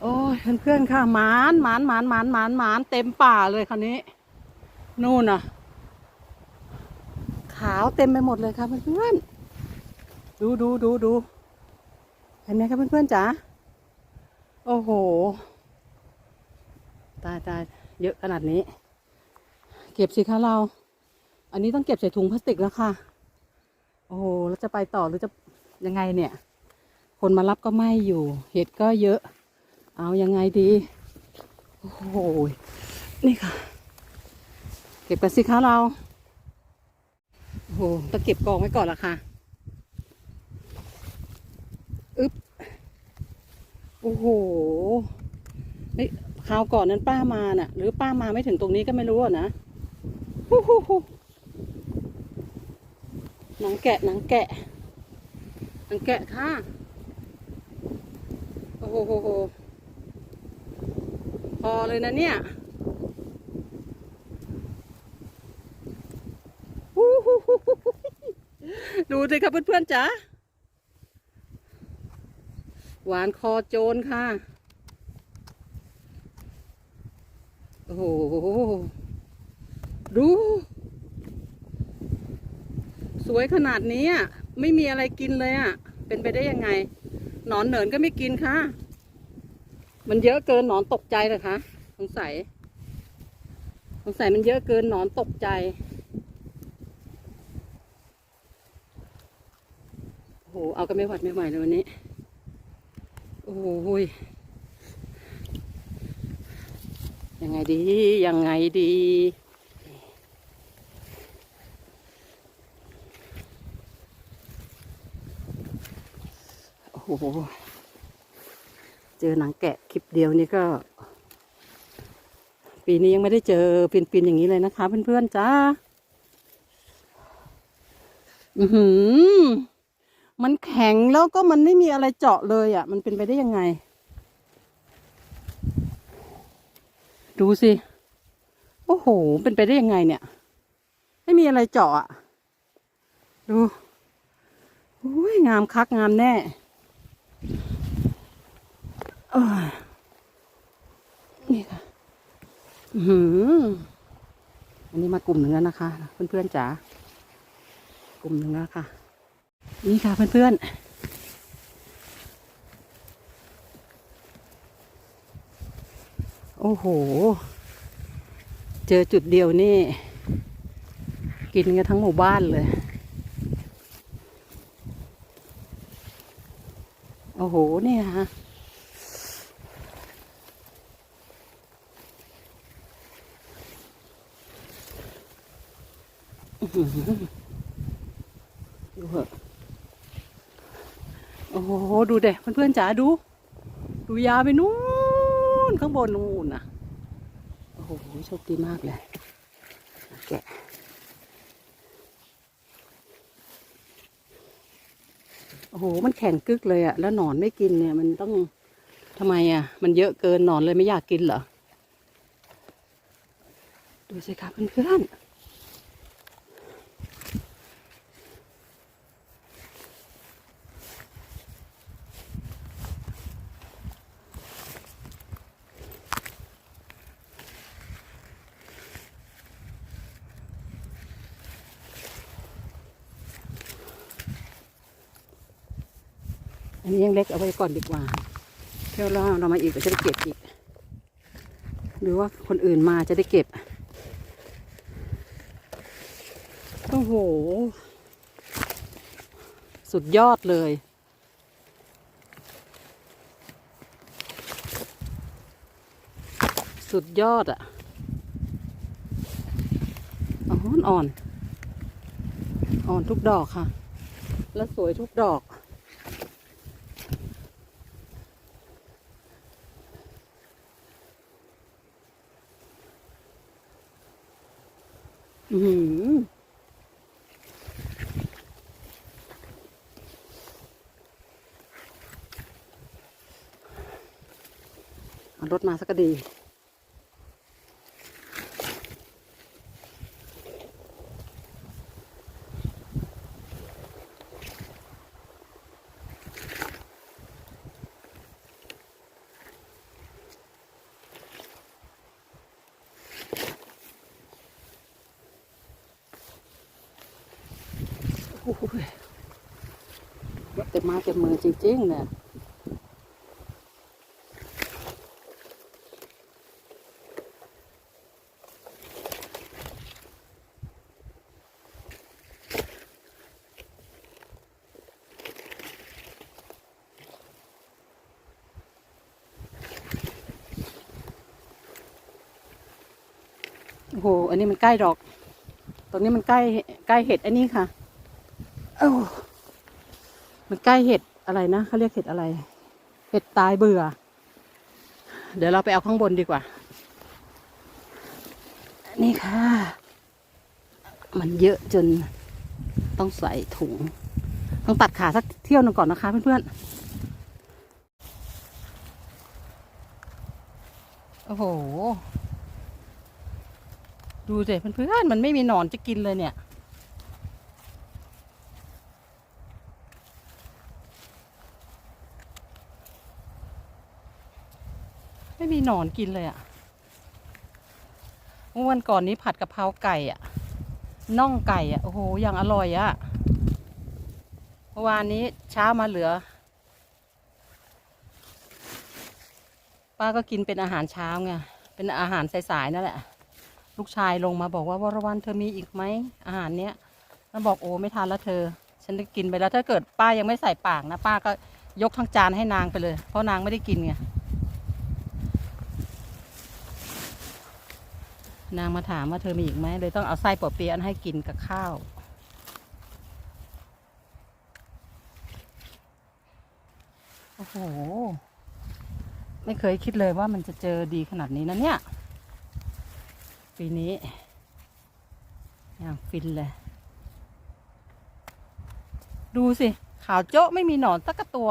โอ้ยเพื่อนๆค่ะหมานหมานหมานหมานหมานหมานเต็มป่าเลยคันนี้ นู่นน่ะ ขาวเต็มไปหมดเลยค่ะเพื่อนๆดูดูดูดูเห็นไหมครับเพื่อนๆจ๋าโอ้โห ตายตายเยอะขนาดนี้ เก็บสิคะเรา อันนี้ต้องเก็บใส่ถุงพลาสติกแล้วค่ะ โอ้โห แล้วจะไปต่อหรือจะยังไงเนี่ย คนมารับก็ไม่อยู่ เห็ดก็เยอะ เอายังไงดี โอ้โห นี่ค่ะ เก็บกันสิคะเรา โอ้โหต้องเก็บกองไว้ก่อนละค่ะ อึ๊บ โอ้โหเฮ้ยคราวก่อนนั้นป้ามาน่ะ หรือป้ามาไม่ถึงตรงนี้ก็ไม่รู้อะนะฮู้ฮู้ฮู้หนังแกะหนังแกะหนังแกะค่ะ โอ้โห พอเลยนะเนี่ยดูสิครับเพื่อนๆจ๋าหวานคอโจรค่ะ โอ้โห ดู สวยขนาดนี้อะ ไม่มีอะไรกินเลยอะ เป็นไปได้ยังไง หนอนเหนินก็ไม่กินค่ะ มันเยอะเกินหนอนตกใจเลยคะสงสัยสงสัยมันเยอะเกินหนอนตกใจ โอ้โห เอากันไม่หวัดไม่ไหวเลยวันนี้ โอ้โหยยังไงดี ยังไงดีโอ้โห เจอหนังแกะคลิปเดียวนี่ก็ ปีนี้ยังไม่ได้เจอปินๆอย่างนี้เลยนะคะเพื่อนๆจ้าอือหือมันแข็งแล้วก็มันไม่มีอะไรเจาะเลยอะ มันเป็นไปได้ยังไง ดูสิ โอ้โห เป็นไปได้ยังไงเนี่ย ไม่มีอะไรเจาะอะ ดูอุ้ยงามคักงามแน่ นี่ค่ะอือหืออันนี้มากลุ่มหนึ่งแล้วนะคะ เพื่อนๆจ๋ากลุ่มหนึ่งแล้วค่ะ นี่ค่ะเพื่อนๆโอ้โห เจอจุดเดียวนี่ กินกันทั้งหมู่บ้านเลย โอ้โหเนี่ยฮะ อื้อหือ ดูเหอะโอ้โห ดูเด็เพื่อนๆจ๋าดู ดูยาไปนู่นข้างบนนู่นน่ะโอ้โหโชคดีมากเลย แกะโอ้โห มันแข็งกึกเลยอะแล้วหนอนไม่กินเนี่ย มันต้องทำไมอะมันเยอะเกินหนอนเลยไม่อยากกินเหรอ ดูสิคะเพื่อนๆ อันนี้ยังเล็กเอาไว้ก่อนดีกว่าเที่ยวล่าเรามาอีกจะได้เก็บอีก หรือว่าคนอื่นมาจะได้เก็บ โอ้โห สุดยอดเลย สุดยอดอะ่ะอ่อนอ่อน อ่อนทุกดอกค่ะ แล้วสวยทุกดอก อือหือ เอารถมาสักก็ดี เต็มมาเต็มมือจริงๆเนี่ยโอ้โห อันนี้มันใกล้ดอกตรงนี้มันใกล้ใกล้เห็ดอันนี้ค่ะ เอ้ามันใกล้เห็ดอะไรนะเขาเรียกเห็ดอะไร เห็ดตายเบื่อ เดี๋ยวเราไปเอาข้างบนดีกว่า นี่ค่ะ มันเยอะจนต้องใส่ถุง ต้องตัดขาสักเที่ยวหนึงก่อนนะคะเพื่อนๆ โอ้โห ดูสิเพื่อนๆ มันไม่มีหนอนจะกินเลยเนี่ย ไม่มี หนอนกินเลยอะเมื่อวันก่อนนี้ผัดกะเพราไก่อะน่องไก่อะโอ้โหอย่างอร่อยอะเมื่อวานนี้เช้ามาเหลือ ป้าก็กินเป็นอาหารเช้าไงเป็นอาหารสายๆนั่นแหละ ลูกชายลงมาบอกว่าวรวันเธอมีอีกไหมอาหารเนี้ยแล้วบอกโอ้ไม่ทานแล้วเธอ ฉันได้กินไปแล้วถ้าเกิดป้ายังไม่ใส่ปากนะ ป้าก็ยกทั้งจานให้นางไปเลย เพราะนางไม่ได้กินไง นางมาถามว่าเธอมีอีกไหมเลยต้องเอาไส้ปอเปี๊ยะให้กินกับข้าว โอ้โห ไม่เคยคิดเลยว่ามันจะเจอดีขนาดนี้นะเนี่ย ปีนี้อย่างฟินเลย ดูสิ ขาวโจ๊ะไม่มีหนอนสักกระตัว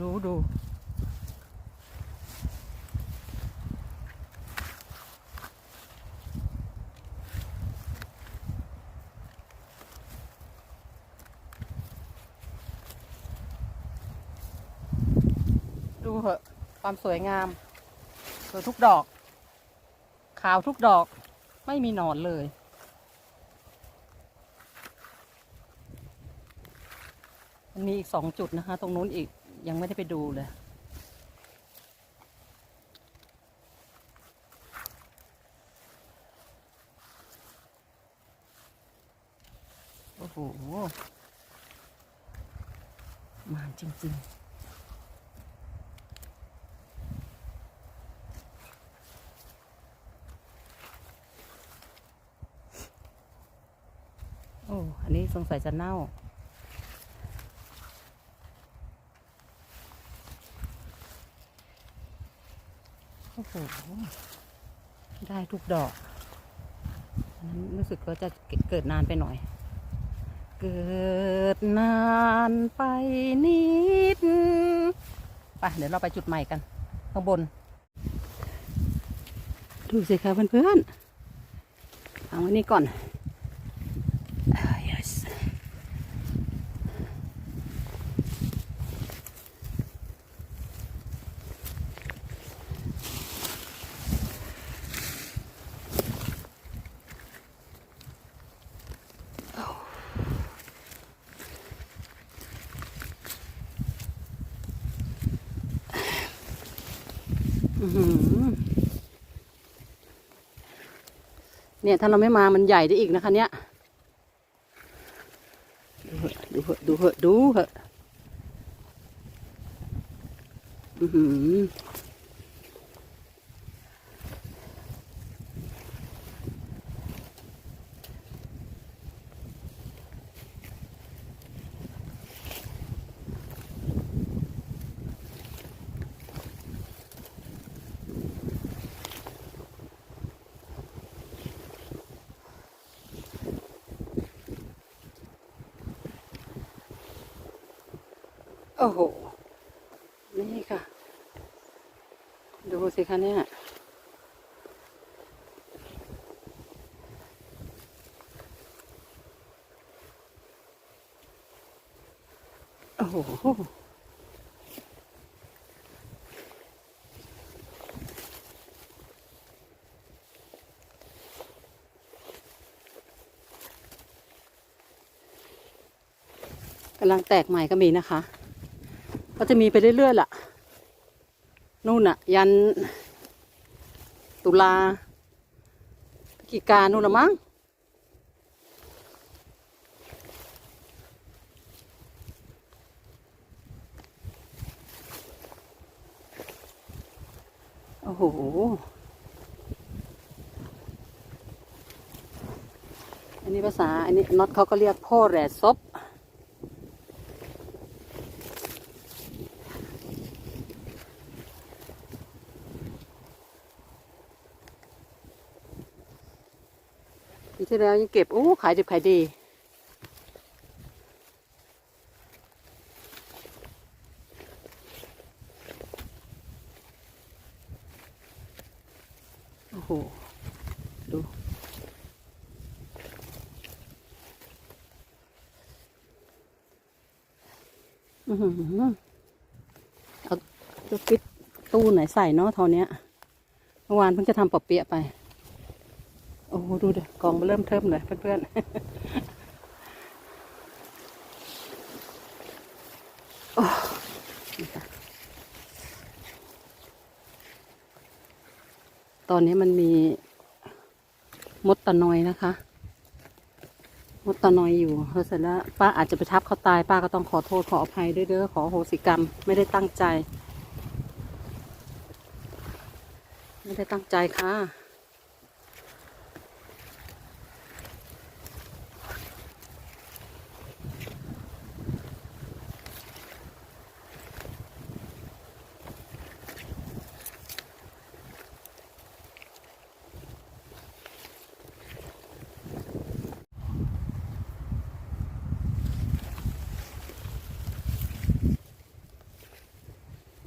รู้ดู ดูเหอะความสวยงามสวยทุกดอก ขาวทุกดอกไม่มีหนอนเลยมันมีอีกสองจุดนะคะ ตรงนู้นอีกยังไม่ได้ไปดูเลยโอ้โห มาจริง ๆ โอ้ อันนี้ สงสัยจะเน่า โอ้โห ได้ทุกดอกอันนั้นรู้สึกว่าจะเกิดนานไปหน่อย เกิดนานไปนิดไปเดี๋ยวเราไปจุดใหม่กัน ข้างบน ดูสิคะเพื่อนๆเอาไว้นี่ก่อน เนี่ยถ้าเราไม่มามันใหญ่ได้อีกนะคะ เนี่ยดูเหอะดูเหอะดูเหอะดูเหอะ โอ้โห นี่ค่ะ ดูสิคะเนี่ย โอ้โห กำลังแตกใหม่ก็มีนะคะ ก็จะมีไปเรื่อยๆล่ะ นู่นอะยัน ตุลาพฤศจิกานู่นละมั้งโอ้โหอันนี้ภาษา อันนี้น็อตเขาก็เรียกพ่อแร่ซบ ปีที่แล้วยังเก็บโอ้ขายดิบขายดี โอ้โห ดู อือหือเอาจะปิดตู้ไหนใส่เนาะเท่าเนี้ยเมื่อวานเพิ่งจะทำปอบเปียะไป โอ้ดูเด็กกองมาเริ่มเทิมเลยเพื่อนๆโอ้ตอนนี้มันมีมดตะนอยนะคะ มดตะนอยอยู่เพราเสร็จแล้วป้าอาจจะไปทับเขาตายป้าก็ต้องขอโทษขออภัยด้วยเด้อขออโหสิกรรม ไม่ได้ตั้งใจ ไม่ได้ตั้งใจค่ะ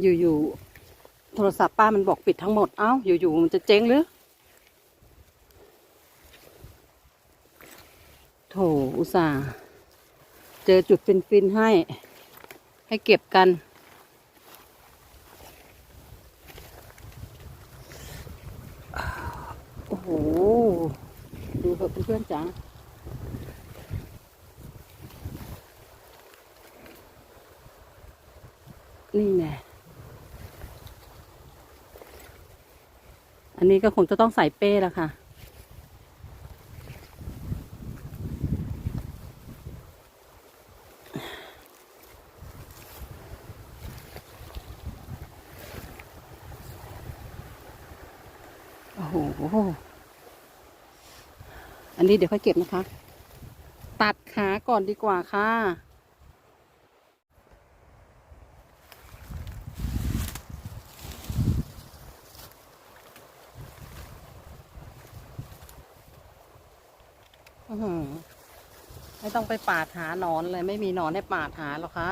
อยู่ๆโทรศัพท์ป้ามันบอกปิดทั้งหมด เอ้า อยู่ๆมันจะเจ๊งหรือ โถอุตส่าห์ เจอจุดฟินๆให้ ให้เก็บกัน โอ้โห ดูเถอะเพื่อนๆจ๋านี่แน่ อันนี้ก็คงจะต้องใส่เป้แล้วค่ะ โอ้โห อันนี้เดี๋ยวค่อยเก็บนะคะ ตัดขาก่อนดีกว่าค่ะ อื้อหือ ไปปปาดหาหนอนเลยไม่มีหนอนให้ปาดหาหรอกค่ะ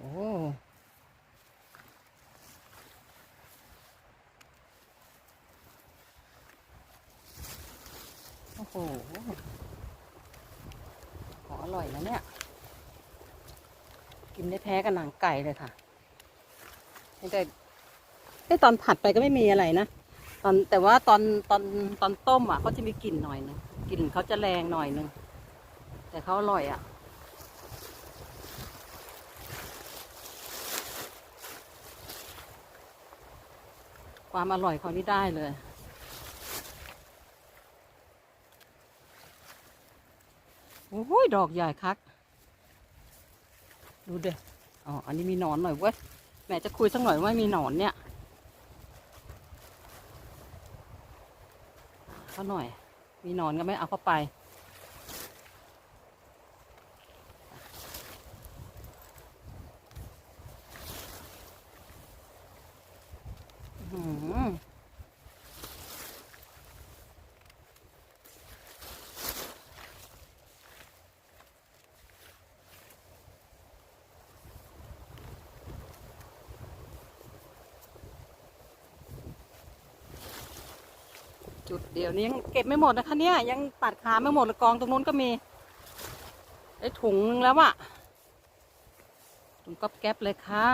โอ้ โหของอร่อยนะเนี่ย กินได้แพ้กับหนังไก่เลยค่ะไม่ไอตอนผัดไปก็ไม่มีอะไรนะ ตอนแต่ว่าตอนตอนตอนต้มอะเขาจะมีกลิ่นหน่อยนึงกลิ่นเขาจะแรงหน่อยนึง แต่เขาอร่อยอะความอร่อยเขานี่ได้เลย โอ้ยดอกใหญ่คัก ดูเด้ออ๋อ อันนี้มีหนอนหน่อยเว้ย แม่จะคุยสักหน่อยว่ามีหนอนเนี่ยเขาหน่อย มีหนอนก็ไม่เอาเข้าไป จุดเดียวนี้ยังเก็บไม่หมดนะคะเนี่ยยังตัดขาไม่หมดเลยกองตรงนู้นก็มีไอ้ถุงนึงแล้วอะถุงก๊อบแก๊บเลยค่ะ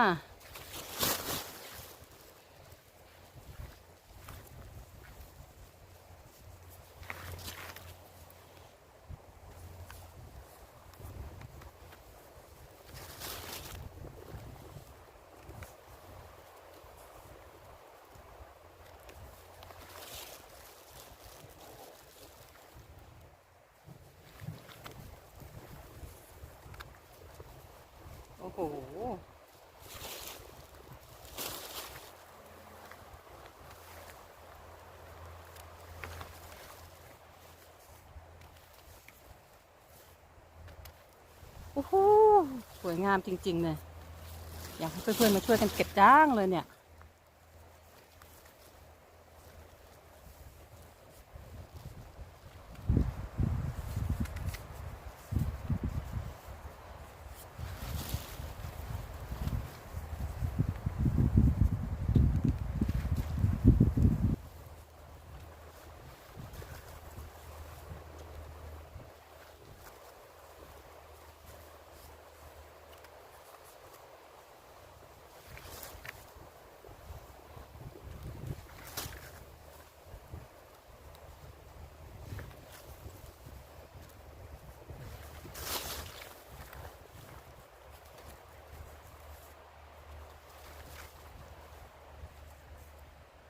โอ้โห โอ้โหสวยงามจริง ๆ เลย อยากให้เพื่อนๆมาช่วยกันเก็บจ้างเลยเนี่ย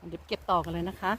เดี๋ยวเก็บต่อกันเลยนะคะ